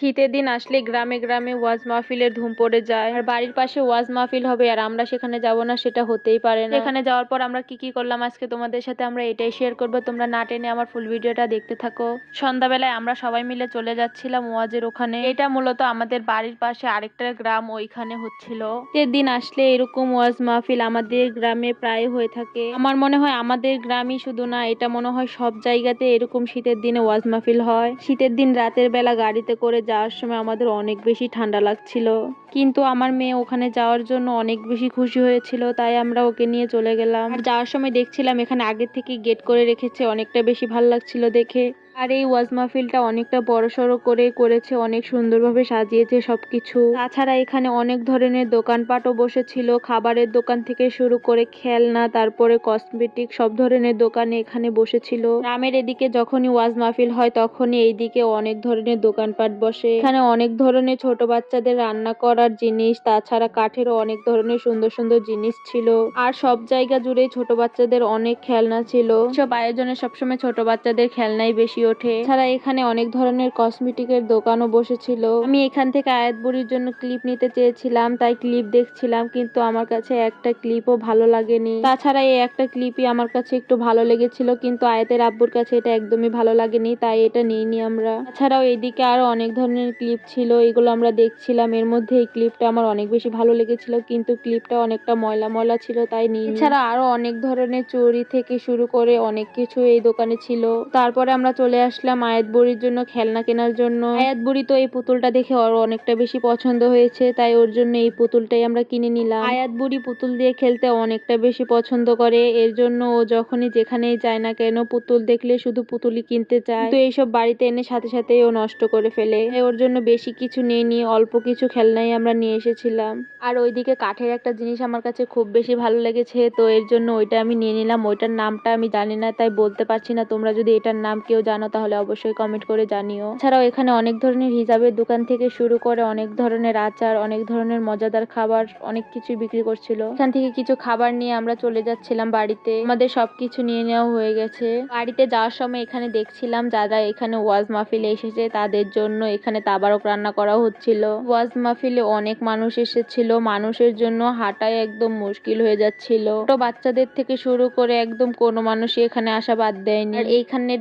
শীতের দিন আসলে গ্রামে গ্রামে ওয়াজ মাহফিলের ধুম পড়ে যায়। আর বাড়ির পাশে ওয়াজ মাহফিল হবে আর আমরা সেখানে যাব না সেটা হতেই পারে না। এখানে যাওয়ার পর আমরা কি কি করলাম আজকে তোমাদের সাথে আমরা এটাই শেয়ার করব। তোমরা না টেনে আমার ফুল ভিডিওটা দেখতে থাকো। সন্ধ্যাবেলায় আমরা সবাই মিলে চলে যাচ্ছিলাম ওয়াজের ওখানে। এটা মূলত আমাদের বাড়ির পাশে আরেকটা গ্রাম ওইখানে হচ্ছিল। শীতের দিন আসলে এরকম ওয়াজ মাহফিল আমাদের গ্রামে প্রায় হয়ে থাকে। আমার মনে হয় আমাদের গ্রামই শুধু না এটা মনে হয় সব জায়গাতে এরকম শীতের দিনে ওয়াজ মাহফিল হয়। শীতের দিন রাতের বেলা গাড়িতে করে যাওয়ার সময় আমাদের অনেক বেশি ঠান্ডা লাগছিল। কিন্তু আমার মেয়ে ওখানে যাওয়ার জন্য অনেক বেশি খুশি হয়েছিল, তাই আমরা ওকে নিয়ে চলে গেলাম। আর যাওয়ার সময় দেখছিলাম এখানে আগে থেকে গেট করে রেখেছে, অনেকটা বেশি ভালো লাগছিল দেখে। আর এই ওয়াজ মাহফিলটা অনেকটা বড়সড় করে করেছে, অনেক সুন্দরভাবে সাজিয়েছে সবকিছু। তাছাড়া এখানে অনেক ধরনের দোকানপাটও বসেছিল, খাবারের দোকান থেকে শুরু করে খেলনা, তারপরে কসমেটিক, সব ধরনের দোকানে এখানে বসেছিল। গ্রামের এদিকে যখনই ওয়াজ মাহফিল হয় তখনই এইদিকে অনেক ধরনের দোকানপাট বসে। এখানে অনেক ধরনের ছোট বাচ্চাদের রান্না করার জিনিস, তাছাড়া কাঠেরও অনেক ধরনের সুন্দর সুন্দর জিনিস ছিল। আর সব জায়গা জুড়ে ছোট বাচ্চাদের অনেক খেলনা ছিল। সব আয়োজনে সবসময় ছোট বাচ্চাদের খেলনাই বেশি ওঠে। ছাড়া এখানে অনেক ধরনের কসমেটিকের দোকানও বসেছিল। আমি এখান থেকে আয়াত বুড়ির জন্য ক্লিপ নিতে চেয়েছিলাম, তাই ক্লিপ দেখছিলাম, কিন্তু আমার কাছে একটা ক্লিপও ভালো লাগেনি। তাছাড়া এই একটা ক্লিপই আমার কাছে একটু ভালো লেগেছিল, কিন্তু আয়াতের আব্বুর কাছে এটা একদমই ভালো লাগেনি, তাই এটা নিইনি আমরা। তাছাড়াও এদিকে আরও অনেক ধরনের ক্লিপ ছিল, এগুলো আমরা দেখছিলাম। এর মধ্যে এই ক্লিপটা আমার অনেক বেশি ভালো লেগেছিল, কিন্তু ক্লিপটা অনেকটা ময়লা ময়লা ছিল, তাই নিই এছাড়া আরও অনেক ধরনের চুরি থেকে শুরু করে অনেক কিছু এই দোকানে ছিল। তারপরে আমরা চলে আসলাম আয়াত বুড়ির জন্য, খেলনা কেনার জন্য। আয়াত বুড়ি তো এই পুতুলটা দেখে ওর অনেকটা বেশি পছন্দ হয়েছে, তাই ওর জন্য এই পুতুলটাই আমরা কিনে নিলাম। আয়াত বুড়ি পুতুল দিয়ে খেলতে অনেকটা বেশি পছন্দ করে, এর জন্য ও যখনই যেখানেই যায় না কেন, পুতুল দেখলে শুধু পুতুলই কিনতে চায়। তো এইসব বাড়িতে এনে সাথে সাথে ও নষ্ট করে ফেলে। ওর জন্য বেশি কিছু নিয়ে নিয়ে অল্প কিছু খেলনাই আমরা নিয়ে এসেছিলাম। আর ওইদিকে কাঠের একটা জিনিস আমার কাছে খুব বেশি ভালো লেগেছে, তো এর জন্য ওইটা আমি নিয়ে নিলাম। ওইটার নামটা আমি জানি না, তাই বলতে পারছি না। তোমরা যদি এটার নাম কেউ জানো তাহলে অবশ্যই কমেন্ট করে জানিও। ছাড়াও এখানে অনেক ধরনের হিসাবের দোকান থেকে শুরু করে অনেক ধরনের আচার, অনেক ধরনের মজাদার খাবার অনেক কিছুই বিক্রি করছিল। এখান থেকে কিছু খাবার নিয়ে আমরা চলে যাচ্ছিলাম বাড়িতে। আমাদের সবকিছু নিয়ে নেওয়া হয়ে গেছে। বাড়িতে যাওয়ার সময় এখানে দেখছিলাম যারা এখানে ওয়াজ মাহফিলে এসেছে তাদের জন্য এখানে তাবারক রান্না করা হচ্ছিল। ওয়াজ মাহফিলে অনেক মানুষ এসেছিল। মানুষের জন্য হাঁটাই একদম মুশকিল হয়ে যাচ্ছিল। ছোট বাচ্চাদের থেকে শুরু করে একদম কোনো মানুষই এখানে আসা বাদ দেয়নি। এইখানে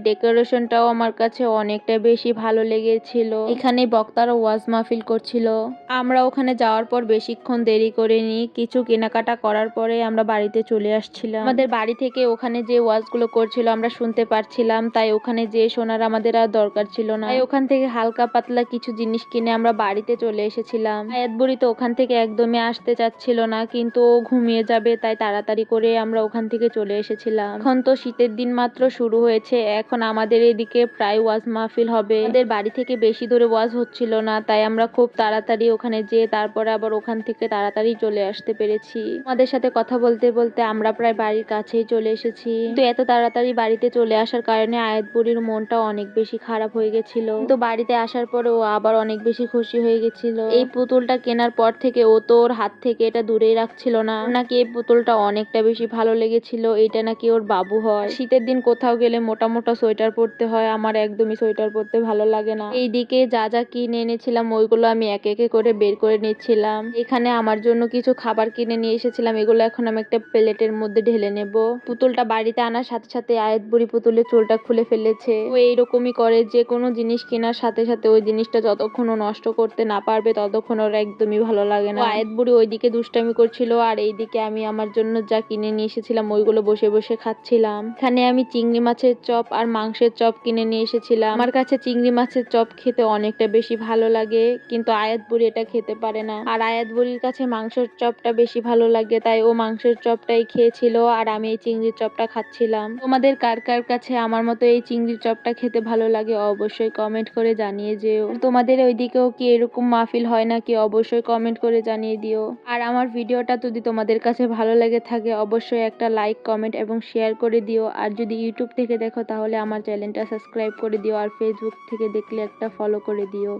ডেকোরেশনটাও আমার কাছে অনেকটা বেশি ভালো লেগেছিল। এখানে বক্তারা ওয়াজ মাহফিল করছিল। আমরা ওখানে যাওয়ার পর বেশিক্ষণ দেরি করিনি কিছু কেনাকাটা করার পরে আমরা বাড়িতে চলে আসছিলাম। আমাদের বাড়ি থেকে ওখানে যে ওয়াজগুলো করছিল আমরা শুনতে পারছিলাম। তাই ওখানে যে শোনার আমাদের আর দরকার ছিল না। ওখান থেকে হালকা পাতলা কিছু জিনিস কিনে আমরা বাড়িতে চলে এসেছিলাম। আয়াত বুড়ি তো ওখান থেকে একদমই আসতে চাচ্ছিল না, কিন্তু ও ঘুমিয়ে যাবে, তাই তাড়াতাড়ি করে আমরা ওখান থেকে চলে এসেছিলাম। এখন তো শীতের দিন মাত্র শুরু হয়েছে। এখন আমাদের এদিকে প্রায় ওয়াজ মাহফিল হবে। আমাদের বাড়ি থেকে বেশি দূরে ওয়াজ হচ্ছিল না, তাই আমরা খুব তাড়াতাড়ি ওখানে যেয়ে তারপরে আবার ওখান থেকে তাড়াতাড়ি চলে আসতে পেরেছি। আমাদের সাথে কথা বলতে বলতে আমরা প্রায় বাড়ির কাছেই চলে এসেছি। কিন্তু এত তাড়াতাড়ি বাড়িতে চলে আসার কারণে আয়াত বুড়ির মনটা অনেক বেশি খারাপ হয়ে গেছিল। তো বাড়িতে আসার পরে ও আবার অনেক বেশি খুশি হয়ে গেছিল। এই পুতুলটা কেনার পর থেকে ও তো ওর হাত থেকে এটা দূরেই রাখছিল না। নাকি এই পুতুলটা অনেকটা বেশি ভালো লেগেছিল এটা নাকি ওর বাবু হয়। শীতের দিন কোথাও গেলে মোটা মোটা সোয়েটার পরতে হয়, আমার একদমই সোয়েটার পরতে ভালো লাগে না। এইদিকে যা যা কিনে এনেছিলাম, ওইগুলো আমি একে একে করে বের করে নিচ্ছিলাম। এখানে আমার জন্য কিছু খাবার কিনে নিয়ে এসেছিলাম, এগুলো এখন আমি একটা প্লেটের মধ্যে ঢেলে নেব। পুতুলটা বাড়িতে আনার সাথে সাথে আয়াত বুড়ি পুতুলের চুলটা খুলে ফেলেছে। ও এইরকমই করে, যে কোনো জিনিস কেনার সাথে সাথে ওই জিনিসটা যতক্ষণ নষ্ট করতে না পারবে, ততক্ষণ ওর একদমই ভালো লাগে না। আয়াত বুড়ি ওইদিকে দুষ্টামি করছিল, আর এইদিকে আমি আমার জন্য যা কিনে নিয়ে এসেছিলাম, ওইগুলো বসে বসে খাচ্ছিলাম। এখানে আমি চিংড়ি মাছের চপ আর মাংসের চপ কিনে নিয়ে এসেছিলাম। আমার কাছে চিংড়ি মাছের চপ খেতে অনেকটা বেশি ভালো লাগে, কিন্তু আয়াত বুড়ি এটা খেতে পারে না। আর আয়াত বুড়ির কাছে মাংসের চপটা বেশি ভালো লাগে, তাই ও মাংসের চপটাই খেয়েছিল আর আমি এই চিংড়ির চপটা খাচ্ছিলাম। তোমাদের কার কার কাছে আমার মতো এই চিংড়ির চপটা খেতে ভালো লাগে অবশ্যই কমেন্ট করে জানিয়ে যেও। তোমাদের ওইদিকেও কি এরকম মাহফিল হয় নাকি অবশ্যই কমেন্ট করে জানিয়ে দিও। আর আমার ভিডিওটা যদি তোমাদের কাছে ভালো লাগে থাকে, অবশ্যই একটা লাইক কমেন্ট এবং শেয়ার করে দিও। আর যদি ইউটিউব থেকে দেখো, তাহলে আমার চ্যানেলটা সাবস্ক্রাইব করে দিও আর ফেসবুক থেকে দেখলে একটা ফলো করে দিও।